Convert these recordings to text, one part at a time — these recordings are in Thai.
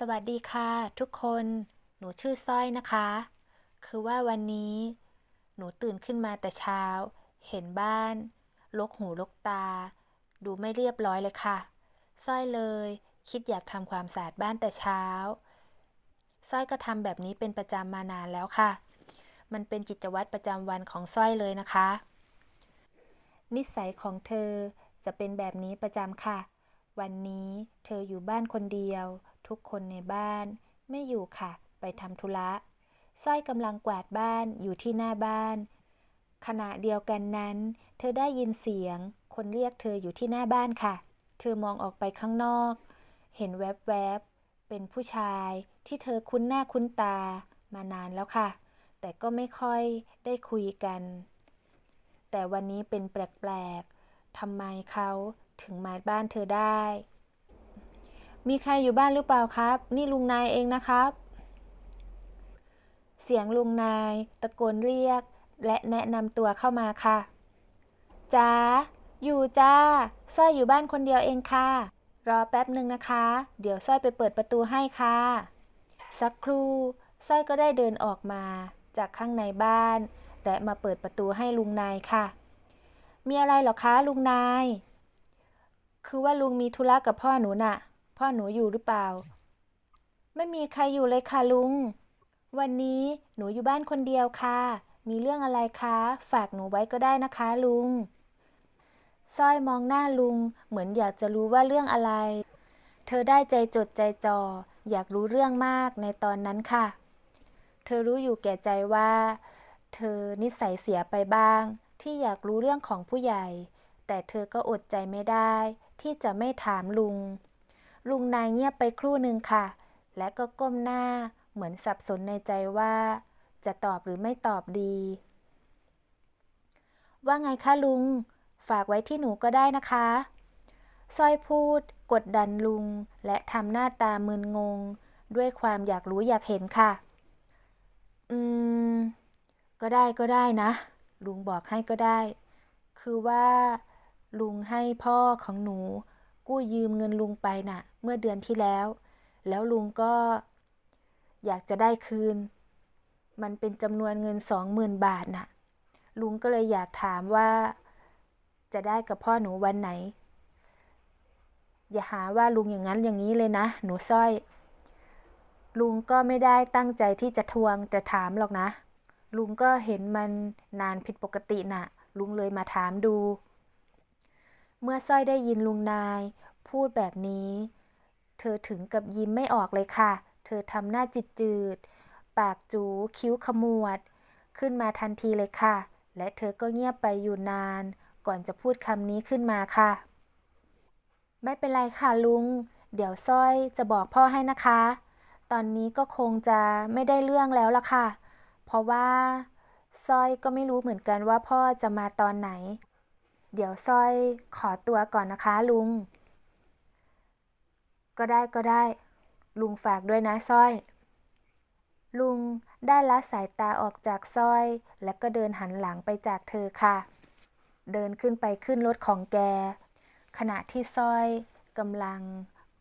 สวัสดีค่ะทุกคน หนูชื่อสร้อยนะคะ คือว่าวันนี้ หนูตื่นขึ้นมาแต่เช้า เห็นบ้านรกหูรกตา ดูไม่เรียบร้อยเลยค่ะสร้อยเลยคิดอยากทำความสะอาดบ้านแต่เช้าสร้อยก็ทำแบบนี้เป็นประจำมานานแล้วค่ะ มันเป็นกิจวัตรประจำวันของสร้อยเลยนะคะ นิสัยของเธอจะเป็นแบบนี้ประจำค่ะ วันนี้เธออยู่บ้านคนเดียว ทุกคนในบ้าน ไม่อยู่ค่ะ ไปทำธุระสร้อยกำลังกวาดบ้านอยู่ที่หน้าบ้าน ขณะเดียวกันนั้น เธอได้ยินเสียง คนเรียกเธออยู่ที่หน้าบ้านค่ะ เธอมองออกไปข้างนอก เห็นแวบๆ เป็นผู้ชายที่เธอคุ้นหน้าคุ้นตามานานแล้วค่ะ แต่ก็ไม่ค่อยได้คุยกัน แต่วันนี้เป็นแปลกๆทำไมเขาถึงมาบ้านเธอได้ มีใครอยู่บ้านหรือเปล่าครับ นี่ลุงนายเองนะครับ เสียงลุงนาย ตะโกนเรียก และแนะนำตัวเข้ามาค่ะจ้าอยู่จ้าสร้อยอยู่บ้านคนเดียวเองค่ะ รอแป๊บหนึ่งนะคะ เดี๋ยวสร้อยไปเปิดประตูให้ค่ะ สักครู่สร้อยก็ได้เดินออกมา จากข้างในบ้าน และมาเปิดประตูให้ลุงนายค่ะ มีอะไรหรอคะลุงนาย คือว่าลุงมีธุระกับพ่อหนูน่ะ พ่อหนูอยู่หรือเปล่า ไม่มีใครอยู่เลยค่ะลุง วันนี้หนูอยู่บ้านคนเดียวค่ะ มีเรื่องอะไรคะ ฝากหนูไว้ก็ได้นะคะลุงสร้อยมองหน้าลุง เหมือนอยากจะรู้ว่าเรื่องอะไร เธอได้ใจจดใจจ่ออยากรู้เรื่องมากในตอนนั้นค่ะ เธอรู้อยู่แก่ใจว่า เธอนิสัยเสียไปบ้าง ที่อยากรู้เรื่องของผู้ใหญ่ แต่เธอก็อดใจไม่ได้ ที่จะไม่ถามลุง ลุงนายเงียบไปครู่หนึ่งค่ะ และก็ก้มหน้าเหมือนสับสนในใจว่า จะตอบหรือไม่ตอบดี ว่าไงคะลุง ฝากไว้ที่หนูก็ได้นะคะสร้อยพูด กดดันลุง และทำหน้าตามึนงง ด้วยความอยากรู้อยากเห็นค่ะ อืม ก็ได้ก็ได้นะ ลุงบอกให้ก็ได้ คือว่า ลุงให้พ่อของหนู กู้ยืมเงินลุงไปน่ะ เมื่อเดือนที่แล้ว แล้วลุงก็อยากจะได้คืน มันเป็นจำนวนเงินสองหมื่นบาทน่ะ ลุงก็เลยอยากถามว่าจะได้กับพ่อหนูวันไหน อย่าหาว่าลุงอย่างนั้นอย่างนี้เลยนะ หนูสร้อย ลุงก็ไม่ได้ตั้งใจที่จะทวงจะถามหรอกนะ ลุงก็เห็นมันนานผิดปกติน่ะ ลุงเลยมาถามดู เมื่อสร้อยได้ยินลุงนาย พูดแบบนี้ เธอถึงกับยิ้มไม่ออกเลยค่ะ เธอทำหน้าจิตจืด ปากจู คิ้วขมวด ขึ้นมาทันทีเลยค่ะ และเธอก็เงียบไปอยู่นาน ก่อนจะพูดคำนี้ขึ้นมาค่ะ ไม่เป็นไรค่ะลุง เดี๋ยวสร้อยจะบอกพ่อให้นะคะ ตอนนี้ก็คงจะไม่ได้เรื่องแล้วล่ะค่ะ เพราะว่าสร้อยก็ไม่รู้เหมือนกันว่าพ่อจะมาตอนไหน เดี๋ยวสร้อยขอตัวก่อนนะคะลุง ก็ได้ก็ได้ ลุงฝากด้วยนะสร้อย ลุงได้ละสายตาออกจากสร้อย และก็เดินหันหลังไปจากเธอค่ะ เดินขึ้นไปขึ้นรถของแก ขณะที่สร้อยกำลัง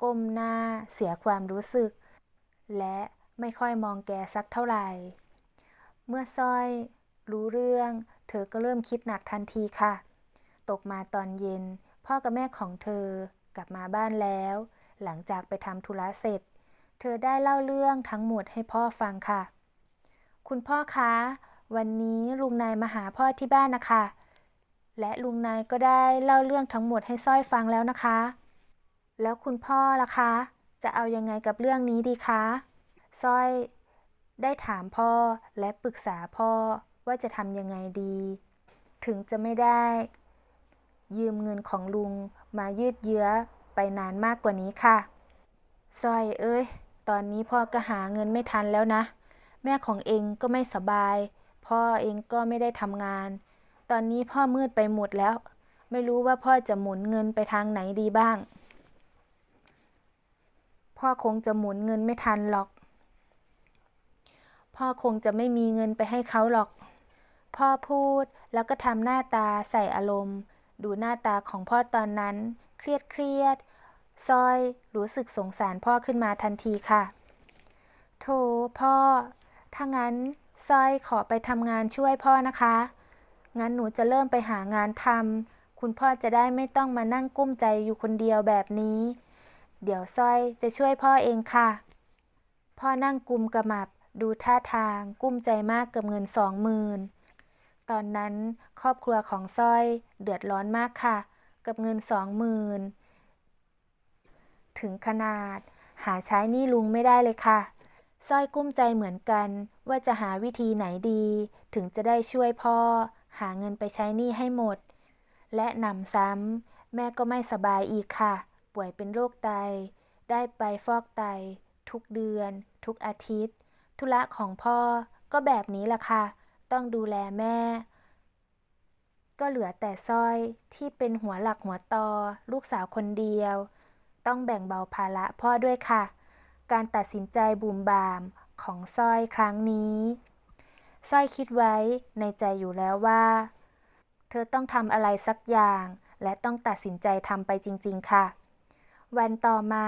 ก้มหน้าเสียความรู้สึก และไม่ค่อยมองแกสักเท่าไหร่ เมื่อสร้อย รู้เรื่อง เธอก็เริ่มคิดหนักทันทีค่ะ ตกมาตอนเย็น พ่อกับแม่ของเธอกลับมาบ้านแล้ว หลังจากไปทำธุระเสร็จ เธอได้เล่าเรื่องทั้งหมดให้พ่อฟังค่ะ คุณพ่อคะ วันนี้ลุงนายมาหาพ่อที่บ้านนะคะ และลุงนายก็ได้เล่าเรื่องทั้งหมดให้สร้อยฟังแล้วนะคะ แล้วคุณพ่อล่ะคะ จะเอายังไงกับเรื่องนี้ดีคะสร้อยได้ถามพ่อและปรึกษาพ่อว่าจะทำยังไงดี ถึงจะไม่ได้ ยืมเงินของลุงมายืดเยื้อ ไปนานมากกว่านี้ค่ะสร้อยเอ้ย ตอนนี้พ่อก็หาเงินไม่ทันแล้วนะ แม่ของเองก็ไม่สบาย พ่อเองก็ไม่ได้ทำงาน ตอนนี้พ่อมืดไปหมดแล้ว ไม่รู้ว่าพ่อจะหมุนเงินไปทางไหนดีบ้าง พ่อคงจะหมุนเงินไม่ทันหรอก พ่อคงจะไม่มีเงินไปให้เขาหรอก พ่อพูดแล้วก็ทำหน้าตาใส่อารมณ์ ดูหน้าตาของพ่อตอนนั้น เครียดเครียดสร้อยรู้สึกสงสารพ่อขึ้นมาทันทีค่ะ โถพ่อ ถ้างั้นสร้อยขอไปทำงานช่วยพ่อนะคะ งั้นหนูจะเริ่มไปหางานทำคุณพ่อจะได้ไม่ต้องมานั่งกุ้มใจอยู่คนเดียวแบบนี้ เดี๋ยวสร้อยจะช่วยพ่อเองค่ะ พ่อนั่งกุมกระหมับดูท่าทางกุ้มใจมากกับเงินสองหมื่นตอนนั้นครอบครัวของสร้อยเดือดร้อนมากค่ะ กับเงินสองหมื่นถึงขนาด หาใช้หนี้ลุงไม่ได้เลยค่ะสร้อยกุ้มใจเหมือนกัน ว่าจะหาวิธีไหนดี ถึงจะได้ช่วยพ่อ หาเงินไปใช้หนี้ให้หมด และหนำซ้ำแม่ก็ไม่สบายอีกค่ะ ป่วยเป็นโรคไต ได้ไปฟอกไต ทุกเดือน ทุกอาทิตย์ ธุระของพ่อก็แบบนี้ล่ะค่ะ ต้องดูแลแม่ ก็เหลือแต่สร้อยที่เป็นหัวหลักหัวตอ ลูกสาวคนเดียว ต้องแบ่งเบาภาระพ่อด้วยค่ะ การตัดสินใจบูมบามของสร้อยครั้งนี้สร้อยคิดไว้ในใจอยู่แล้วว่า เธอต้องทำอะไรสักอย่าง และต้องตัดสินใจทำไปจริง ๆ ค่ะ วันต่อมา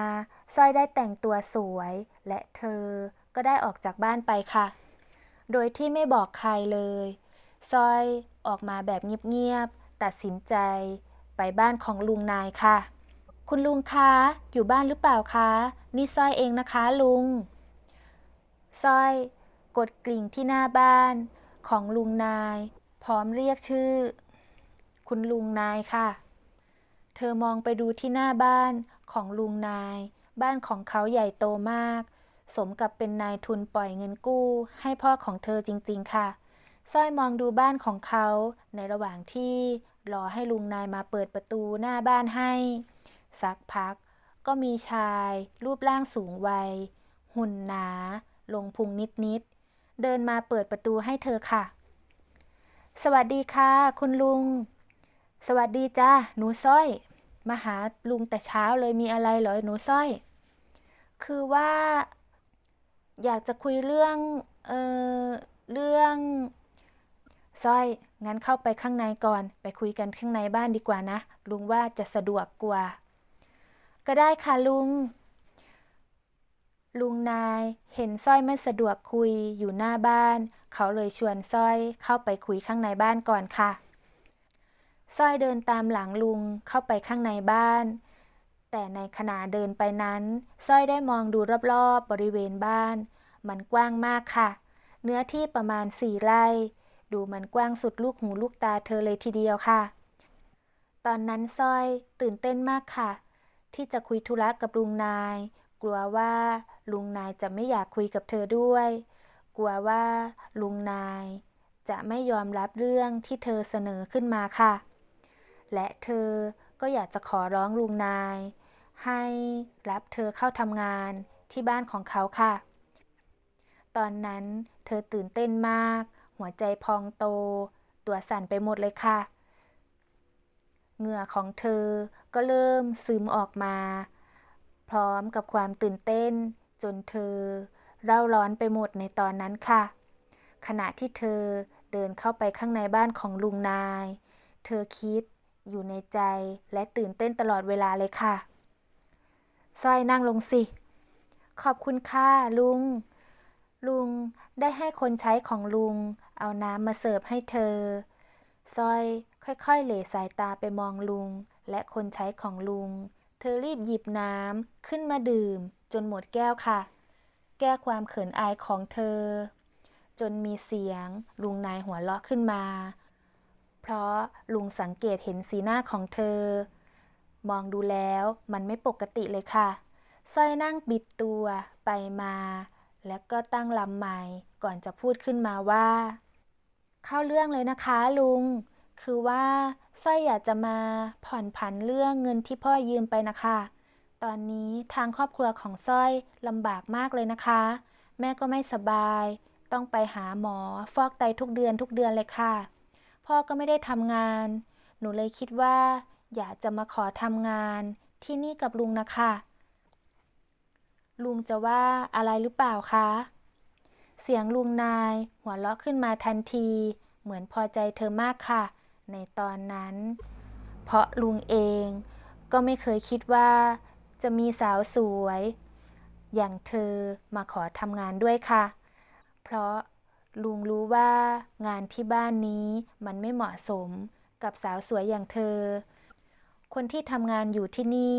สร้อยได้แต่งตัวสวย และเธอก็ได้ออกจากบ้านไปค่ะ โดยที่ไม่บอกใครเลย สร้อยออกมาแบบเงียบๆ ตัดสินใจ ไปบ้านของลุงนายค่ะ คุณลุงคะ อยู่บ้านหรือเปล่าคะ นี่สร้อยเองนะคะลุงสร้อย กดกริ่งที่หน้าบ้านของลุงนาย พร้อมเรียกชื่อ คุณลุงนายค่ะ เธอมองไปดูที่หน้าบ้านของลุงนาย บ้านของเขาใหญ่โตมาก สมกับเป็นนายทุนปล่อยเงินกู้ ให้พ่อของเธอจริง ๆ ค่ะ สร้อยมองดูบ้านของเขา ในระหว่างที่รอให้ลุงนายมาเปิดประตูหน้าบ้านให้ สักพัก ก็มีชายรูปร่างสูงวัย หุ่นหนา ลงพุงนิดๆ เดินมาเปิดประตูให้เธอค่ะ สวัสดีค่ะ คุณลุง สวัสดีจ้าหนูสร้อย มาหาลุงแต่เช้าเลยมีอะไรเหรอหนูสร้อย คือว่า อยากจะคุยเรื่อง เออเรื่อง สร้อย งั้นเข้าไปข้างในก่อน ไปคุยกันข้างในบ้านดีกว่านะ ลุงว่าจะสะดวกกว่า ก็ได้ค่ะลุง ลุงนายเห็นสร้อยไม่สะดวกคุยอยู่หน้าบ้าน เขาเลยชวนสร้อยเข้าไปคุยข้างในบ้านก่อนค่ะสร้อยเดินตามหลังลุงเข้าไปข้างในบ้าน แต่ในขณะเดินไปนั้นสร้อยได้มองดูรอบๆบริเวณบ้าน มันกว้างมากค่ะ เนื้อที่ประมาณสี่ไร่ ดูมันกว้างสุดลูกหูลูกตาเธอเลยทีเดียวค่ะ ตอนนั้นสร้อยตื่นเต้นมากค่ะ ที่จะคุยธุระกับลุงนาย กลัวว่าลุงนายจะไม่อยากคุยกับเธอด้วย กลัวว่าลุงนาย จะไม่ยอมรับเรื่องที่เธอเสนอขึ้นมาค่ะ และเธอก็อยากจะขอร้องลุงนาย ให้รับเธอเข้าทำงานที่บ้านของเขาค่ะ ตอนนั้นเธอตื่นเต้นมาก หัวใจพองโต ตัวสั่นไปหมดเลยค่ะ เหงื่อของเธอก็เริ่มซึมออกมา พร้อมกับความตื่นเต้น จนเธอเร่าร้อนไปหมดในตอนนั้นค่ะ ขณะที่เธอเดินเข้าไปข้างในบ้านของลุงนาย เธอคิดอยู่ในใจและตื่นเต้นตลอดเวลาเลยค่ะสร้อยนั่งลงสิ ขอบคุณค่ะลุง ลุงได้ให้คนใช้ของลุง เอาน้ำมาเสิร์ฟให้เธอสร้อยค่อยๆ เหลสายตาไปมองลุง และคนใช้ของลุง เธอรีบหยิบน้ำขึ้นมาดื่ม จนหมดแก้วค่ะ แก้ความเขินอายของเธอ จนมีเสียง ลุงนายหัวเราะขึ้นมา เพราะลุงสังเกตเห็นสีหน้าของเธอ มองดูแล้วมันไม่ปกติเลยค่ะสร้อยนั่งบิดตัวไปมา แล้วก็ตั้งลำใหม่ก่อนจะพูดขึ้นมาว่า เข้าเรื่องเลยนะคะลุง คือว่าสร้อยอยากจะมาผ่อนผันเรื่องเงินที่พ่อยืมไปนะคะ ตอนนี้ทางครอบครัวของสร้อยลำบากมากเลยนะคะ แม่ก็ไม่สบาย ต้องไปหาหมอฟอกไตทุกเดือนทุกเดือนเลยค่ะ พ่อก็ไม่ได้ทำงาน หนูเลยคิดว่า อยากจะมาขอทำงานที่นี่กับลุงนะคะ ลุงจะว่าอะไรหรือเปล่าคะ เสียงลุงนาย หัวเราะขึ้นมาทันที เหมือนพอใจเธอมากค่ะ ในตอนนั้น เพราะลุงเองก็ไม่เคยคิดว่า จะมีสาวสวย อย่างเธอมาขอทำงานด้วยค่ะ เพราะลุงรู้ว่างานที่บ้านนี้มันไม่เหมาะสมกับสาวสวยอย่างเธอ คนที่ทำงานอยู่ที่นี่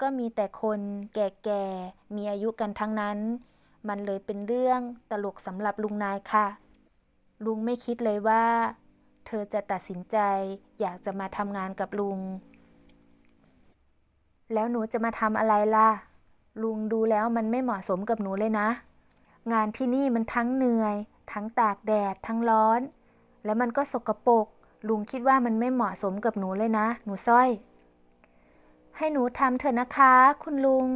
ก็มีแต่คนแก่ๆ มีอายุกันทั้งนั้น มันเลยเป็นเรื่องตลกสำหรับลุงนายค่ะ ลุงไม่คิดเลยว่า เธอจะตัดสินใจอยากจะมาทำงานกับลุง แล้วหนูจะมาทำอะไรล่ะ ลุงดูแล้วมันไม่เหมาะสมกับหนูเลยนะ งานที่นี่มันทั้งเหนื่อย ทั้งตากแดด ทั้งร้อน แล้วมันก็สกปรก ลุงคิดว่ามันไม่เหมาะสมกับหนูเลยนะ หนูสร้อย ให้หนูทำเถอะนะคะ คุณลุง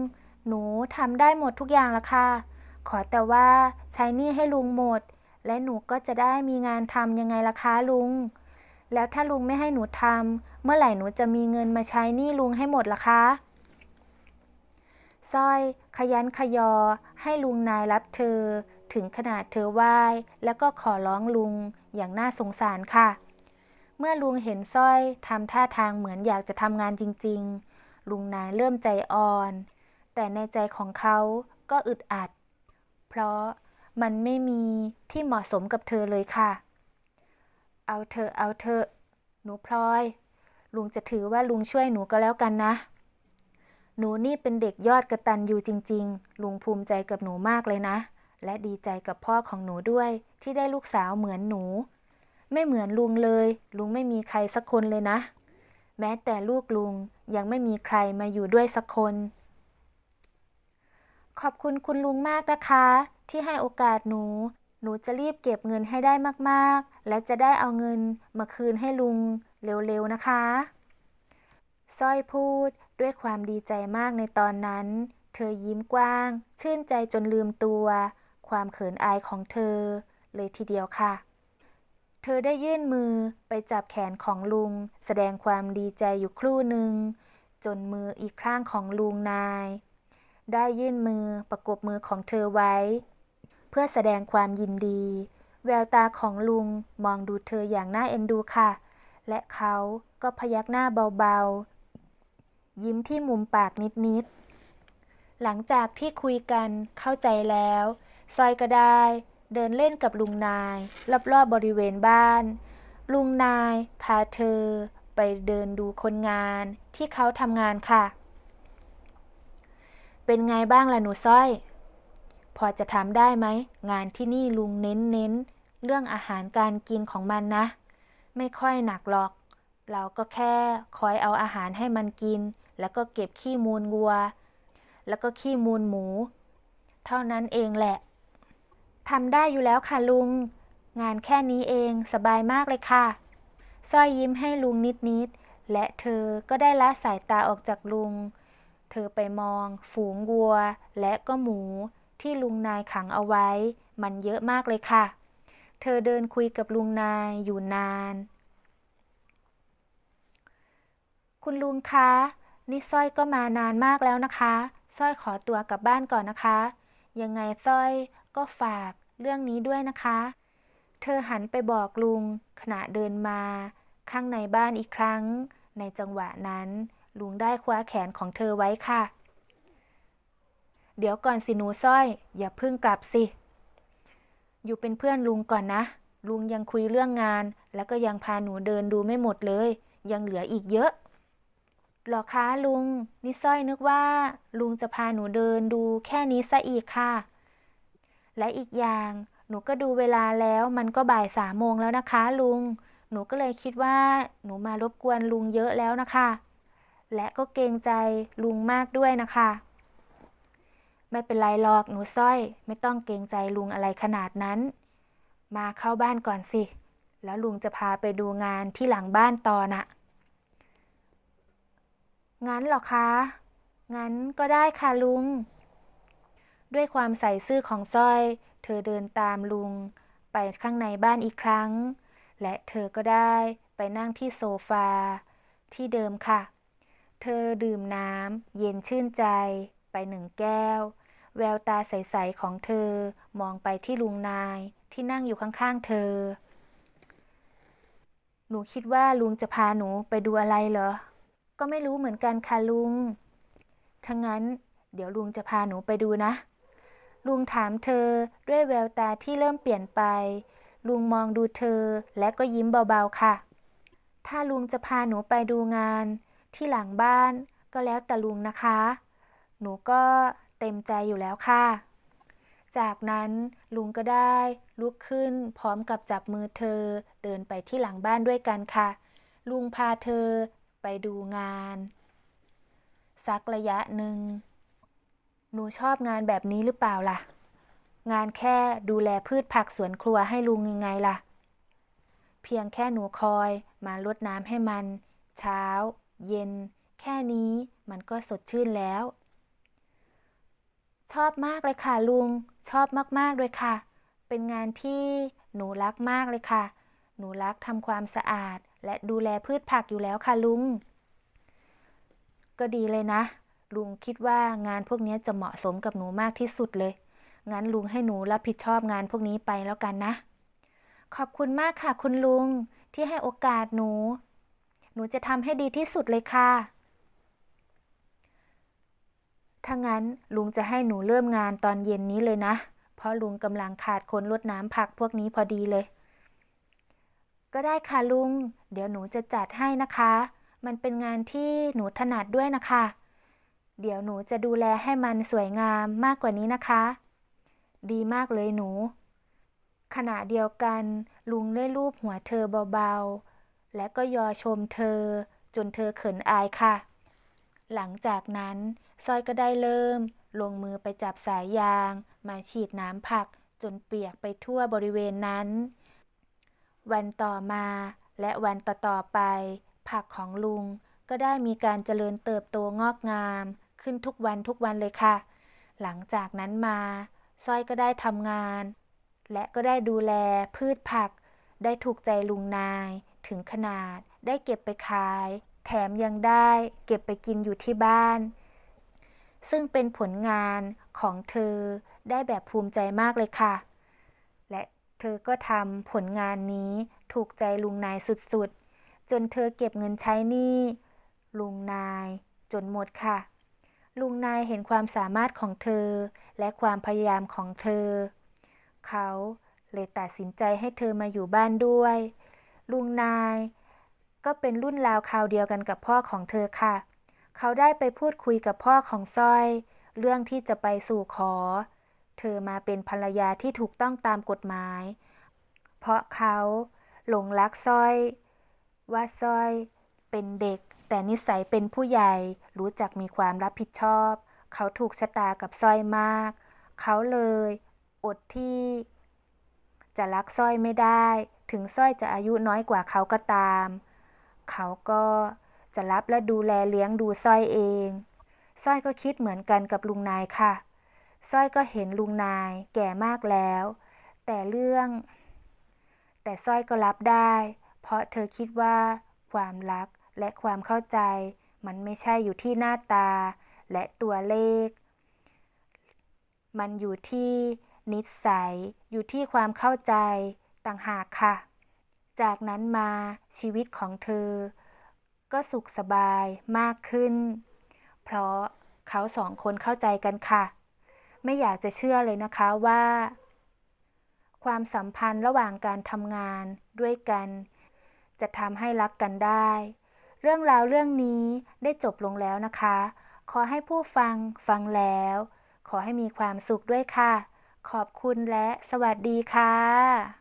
หนูทำได้หมดทุกอย่างละค่ะ ขอแต่ว่าใช้หนี้ให้ลุงหมด และหนูก็จะได้มีงานทำยังไงล่ะคะลุง แล้วถ้าลุงไม่ให้หนูทำเมื่อไหร่หนูจะมีเงินมาใช้หนี้ลุงให้หมดล่ะคะสร้อย ขยันขยอ ให้ลุงนายรับเธอ ถึงขนาดเธอไหว้แล้วก็ขอร้องลุงอย่างน่าสงสารค่ะ เมื่อลุงเห็นสร้อยทำท่าทางเหมือนอยากจะทำงานจริง ๆ ลุงนายเริ่มใจอ่อน แต่ในใจของเขาก็อึดอัด เพราะมันไม่มีที่เหมาะสมกับเธอเลยค่ะ เอาเธอเอาเธอ หนูพลอย ลุงจะถือว่าลุงช่วยหนูก็แล้วกันนะ หนูนี่เป็นเด็กยอดกระตันอยู่จริง ๆ ลุงภูมิใจกับหนูมากเลยนะ และดีใจกับพ่อของหนูด้วยที่ได้ลูกสาวเหมือนหนู ไม่เหมือนลุงเลย ลุงไม่มีใครสักคนเลยนะ แม้แต่ลูกลุงยังไม่มีใครมาอยู่ด้วยสักคน ขอบคุณคุณลุงมากนะคะ ที่ให้โอกาสหนู หนูจะรีบเก็บเงินให้ได้มากๆ และจะได้เอาเงินมาคืนให้ลุงเร็วๆนะคะสร้อยพูดด้วยความดีใจมากในตอนนั้น เธอยิ้มกว้าง ชื่นใจจนลืมตัว ความเขินอายของเธอ เลยทีเดียวค่ะ เธอได้ยื่นมือไปจับแขนของลุง แสดงความดีใจอยู่ครู่หนึ่ง จนมืออีกข้างของลุงนาย ได้ยื่นมือประกบมือของเธอไว้ เพื่อแสดงความยินดี แววตาของลุงมองดูเธออย่างน่าเอ็นดูค่ะ และเขาก็พยักหน้าเบาๆ ยิ้มที่มุมปากนิดๆ หลังจากที่คุยกันเข้าใจแล้ว ซอยก็ได้เดินเล่นกับลุงนายรอบๆบบริเวณบ้าน ลุงนายพาเธอไปเดินดูคนงานที่เขาทำงานค่ะ เป็นไงบ้างล่ะหนูสร้อย พอจะทำได้ไหม งานที่นี่ลุงเน้นเน้น เรื่องอาหารการกินของมันนะ ไม่ค่อยหนักหรอก เราก็แค่คอยเอาอาหารให้มันกิน แล้วก็เก็บขี้มูลวัว แล้วก็ขี้มูลหมู เท่านั้นเองแหละทำได้อยู่แล้วค่ะลุง งานแค่นี้เองสบายมากเลยค่ะสร้อยยิ้มให้ลุงนิดๆและเธอก็ได้ละสายตาออกจากลุง เธอไปมอง ฝูงวัว และก็หมู ที่ลุงนายขังเอาไว้ มันเยอะมากเลยค่ะ เธอเดินคุยกับลุงนายอยู่นาน คุณลุงคะ นี่สร้อยก็มานานมากแล้วนะคะสร้อยขอตัวกลับบ้านก่อนนะคะ ยังไงสร้อยก็ฝากเรื่องนี้ด้วยนะคะ เธอหันไปบอกลุง ขณะเดินมา ข้างในบ้านอีกครั้ง ในจังหวะนั้น ลุงได้คว้าแขนของเธอไว้ค่ะ เดี๋ยวก่อนสิหนูสร้อย อย่าเพิ่งกลับสิ อยู่เป็นเพื่อนลุงก่อนนะ ลุงยังคุยเรื่องงาน แล้วก็ยังพาหนูเดินดูไม่หมดเลย ยังเหลืออีกเยอะหรอคะลุง นิสร้อยนึกว่า ลุงจะพาหนูเดินดูแค่นี้ซะอีกค่ะ และอีกอย่างหนูก็ดูเวลาแล้วมันก็บ่ายสามโมงแล้วนะคะ ลุง หนูก็เลยคิดว่า หนูมารบกวนลุงเยอะแล้วนะคะ และก็เกรงใจลุงมากด้วยนะคะ ไม่เป็นไรหรอกหนูสร้อย ไม่ต้องเกรงใจลุงอะไรขนาดนั้น มาเข้าบ้านก่อนสิ แล้วลุงจะพาไปดูงานที่หลังบ้านต่อน่ะงั้นหรอคะ งั้นก็ได้ค่ะลุง ด้วยความใส่ซื่อของสร้อย เธอเดินตามลุงไปข้างในบ้านอีกครั้ง และเธอก็ได้ไปนั่งที่โซฟาที่เดิมค่ะ เธอดื่มน้ำเย็นชื่นใจ ไปหนึ่งแก้ว แววตาใส ๆ ของเธอมองไปที่ลุงนายที่นั่งอยู่ข้าง ๆ เธอ หนูคิดว่าลุงจะพาหนูไปดูอะไรเหรอ ก็ไม่รู้เหมือนกันค่ะลุงถ้างั้น เดี๋ยวลุงจะพาหนูไปดูนะ ลุงถามเธอด้วยแววตาที่เริ่มเปลี่ยนไป ลุงมองดูเธอและก็ยิ้มเบา ๆ ค่ะ ถ้าลุงจะพาหนูไปดูงาน ที่หลังบ้านก็แล้วแต่ลุงนะคะ หนูก็เต็มใจอยู่แล้วค่ะ จากนั้นลุงก็ได้ลุกขึ้นพร้อมกับจับมือเธอเดินไปที่หลังบ้านด้วยกันค่ะ ลุงพาเธอไปดูงานสักระยะหนึ่ง หนูชอบงานแบบนี้หรือเปล่าล่ะ งานแค่ดูแลพืชผักสวนครัวให้ลุงยังไงล่ะ เพียงแค่หนูคอยมารดน้ำให้มัน เช้า เย็น แค่นี้มันก็สดชื่นแล้ว ชอบมากเลยค่ะลุง ชอบมากๆเลยค่ะ เป็นงานที่หนูรักมากเลยค่ะ หนูรักทำความสะอาด และดูแลพืชผักอยู่แล้วค่ะลุง ก็ดีเลยนะ ลุงคิดว่างานพวกนี้จะเหมาะสมกับหนูมากที่สุดเลย งั้นลุงให้หนูรับผิดชอบงานพวกนี้ไปแล้วกันนะ ขอบคุณมากค่ะคุณลุงที่ให้โอกาสหนู หนูจะทำให้ดีที่สุดเลยค่ะ ถ้างั้นลุงจะให้หนูเริ่มงานตอนเย็นนี้เลยนะ เพราะลุงกำลังขาดคนรดน้ำผักพวกนี้พอดีเลย ก็ได้ค่ะลุง เดี๋ยวหนูจะจัดให้นะคะ มันเป็นงานที่หนูถนัดด้วยนะคะ เดี๋ยวหนูจะดูแลให้มันสวยงามมากกว่านี้นะคะ ดีมากเลยหนูขณะเดียวกันลุงได้ลูบหัวเธอเบาๆ และก็ยอชมเธอ จนเธอเขินอายค่ะ หลังจากนั้นสร้อยก็ได้เริ่ม ลงมือไปจับสายยาง มาฉีดน้ำผัก จนเปียกไปทั่วบริเวณนั้น วันต่อมาและวันต่อๆไป ผักของลุงก็ได้มีการเจริญเติบโตงอกงาม ขึ้นทุกวันทุกวันเลยค่ะ หลังจากนั้นมาสร้อยก็ได้ทำงาน และก็ได้ดูแลพืชผัก ได้ถูกใจลุงนาย ถึงขนาดได้เก็บไปขาย แถมยังได้เก็บไปกินอยู่ที่บ้าน ซึ่งเป็นผลงานของเธอได้แบบภูมิใจมากเลยค่ะ และเธอก็ทำผลงานนี้ถูกใจลุงนายสุดๆ จนเธอเก็บเงินใช้หนี้ลุงนายจนหมดค่ะ ลุงนายเห็นความสามารถของเธอและความพยายามของเธอ เขาเลยตัดสินใจให้เธอมาอยู่บ้านด้วย ลุงนาย ก็เป็นรุ่นราวคราวเดียวกันกับพ่อของเธอค่ะ เขาได้ไปพูดคุยกับพ่อของสร้อย เรื่องที่จะไปสู่ขอ เธอมาเป็นภรรยาที่ถูกต้องตามกฎหมาย เพราะเขาหลงรักสร้อย ว่าสร้อยเป็นเด็ก แต่นิสัยเป็นผู้ใหญ่รู้จักมีความรับผิดชอบ เขาถูกชะตากับสร้อยมาก เขาเลย อดที่ จะรักสร้อยไม่ได้ ถึงสร้อยจะอายุน้อยกว่าเขาก็ตาม เขาก็จะรับและดูแลเลี้ยงดูสร้อยเอง สร้อยก็คิดเหมือนกันกับลุงนายค่ะ สร้อยก็เห็นลุงนายแก่มากแล้ว แต่เรื่อง แต่สร้อยก็รับได้ เพราะเธอคิดว่า ความรักและความเข้าใจ มันไม่ใช่อยู่ที่หน้าตา และตัวเลข มันอยู่ที่นิสัย อยู่ที่ความเข้าใจ ต่างหากค่ะ จากนั้นมาชีวิตของเธอ ก็สุขสบายมากขึ้น เพราะเขาสองคนเข้าใจกันค่ะ ไม่อยากจะเชื่อเลยนะคะว่า ความสัมพันธ์ระหว่างการทำงานด้วยกัน จะทำให้รักกันได้ เรื่องราวเรื่องนี้ได้จบลงแล้วนะคะ ขอให้ผู้ฟังฟังแล้ว ขอให้มีความสุขด้วยค่ะขอบคุณและสวัสดีค่ะ